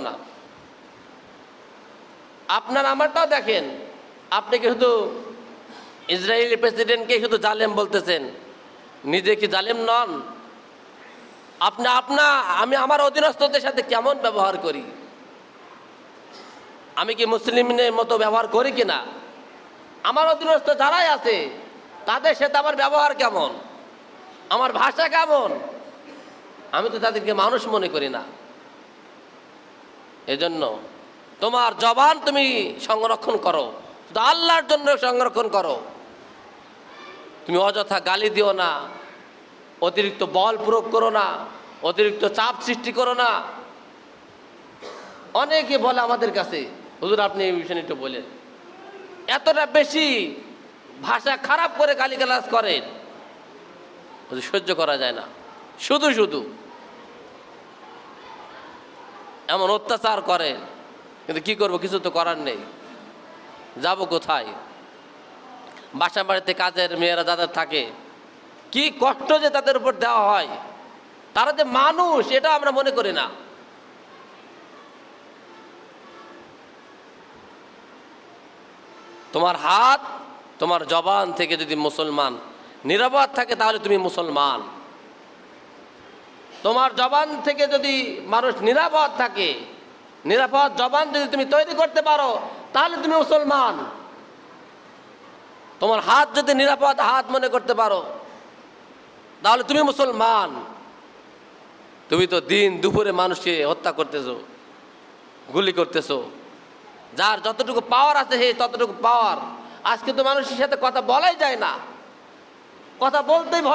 না। আপনার আমারটাও দেখেন। আপনি কি শুধু ইসরায়েলি প্রেসিডেন্টকে শুধু জালেম বলতেছেন? নিজে কি জালেম নন? আপনি, আপনা, আমি আমার অধীনস্থদের সাথে কেমন ব্যবহার করি? আমি কি মুসলিমের মতো ব্যবহার করি কি না? আমার অধীনস্থ যারাই আছে, তাদের সাথে আমার ব্যবহার কেমন? আমার ভাষা কেমন? আমি তো তাদেরকে মানুষ মনে করি না। এজন্য তোমার জবান তুমি সংরক্ষণ করো, শুধু আল্লাহর জন্য সংরক্ষণ করো। তুমি অযথা গালি দিও না, অতিরিক্ত বল প্রয়োগ করো না, অতিরিক্ত চাপ সৃষ্টি করো না। অনেকে বলে আমাদের কাছে, হুজুর, আপনি এই বিষয়ে একটু বলেন। এতটা বেশি ভাষা খারাপ করে গালিগালাজ করেন সহ্য করা যায় না। শুধু শুধু এমন অত্যাচার করে। কিন্তু কি করব, কিছু তো করার নেই। যাব কোথায়? বাসা বাড়িতে কাজের মেয়েরা যাদের থাকে, কি কষ্ট যে তাদের উপর দেওয়া হয়। তারা যে মানুষ, এটা আমরা মনে করি না। তোমার হাত, তোমার জবান থেকে যদি মুসলমান নিরাপদ থাকে, তাহলে তুমি মুসলমান। তোমার জবান থেকে যদি মানুষ নিরাপদ থাকে, নিরাপদ জবান যদি তুমি তৈরি করতে পারো, তাহলে তুমি মুসলমান। তোমার হাত যদি নিরাপদ হাত মনে করতে পারো, তাহলে তুমি মুসলমান। তুমি তো দিন দুপুরে মানুষকে হত্যা করতেছো, গুলি করতেছো। যার যতটুকু পাওয়ার আছে হে ততটুকু পাওয়ার আজকে তো মানুষের সাথে কথা বলাই যায় না। কথা বলতেই ভয়